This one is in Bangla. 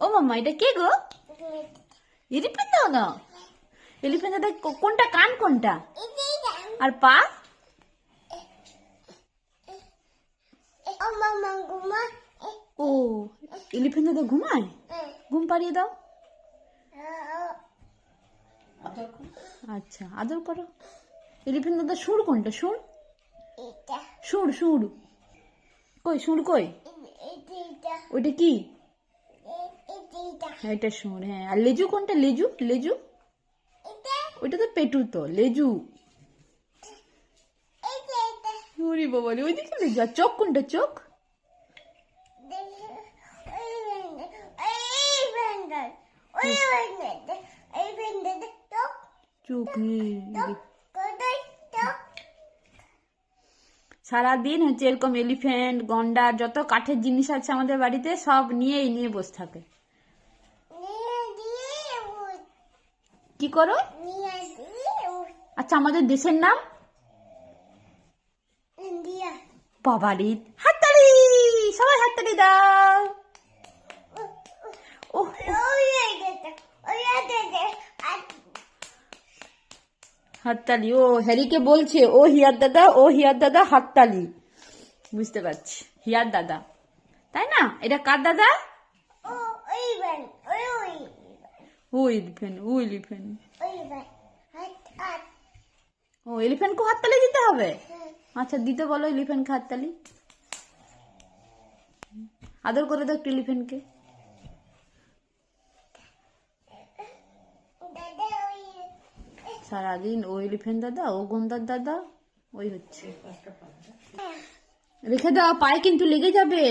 ও মাম্মা এটা কে গো এলিফেন্ট দাও না এলিফেন্ট কোনটা কান কোনটা আর পা ও এলিফেন্ট দাদা ঘুমায় ঘুম পাড়িয়ে দাও আচ্ছা আদর করো এলিফেন্ট দাদা সুর কোনটা সুর সুর সুর কই সুর কই ওইটা কি এটা সুর হ্যাঁ। আর লেজু কোনটা? লেজু? লেজু? ওইটা তো পেটু তো লেজু। ওরে বাবা ওইদিকে লেজু। আর চোখ কোনটা? চোখ? চোখ। সারাদিন হচ্ছে এরকম এলিফ্যান্ট গন্ডার যত কাঠের জিনিস আছে আমাদের বাড়িতে সব নিয়ে এই নিয়ে বসে থাকে। কি করো? আচ্ছা আমাদের দেশের নাম? বাবারি হাততালি! সবাই হাততালি দাও। ও হাততালি ও হ্যারিকে বলছে ও হিয়ার দাদা ও হিয়ার দাদা হাততালি। বুঝতে পারছি হিয়ার দাদা। তাই না? এটা কার দাদা? ও এলিফেন্ট ও এলিফেন্ট ও এলিফেন্টকে হাততালি দিতে হবে? আচ্ছা দিতে বলো এলিফেন্টকে হাততালি। আদর করে দাও একটু এলিফেন্টকে সারাদিন ও এলিফেন্ট দাদা ও গন্দার দাদা ওই হচ্ছে। রেখে দাও পায়ে কিন্তু লেগে যাবে।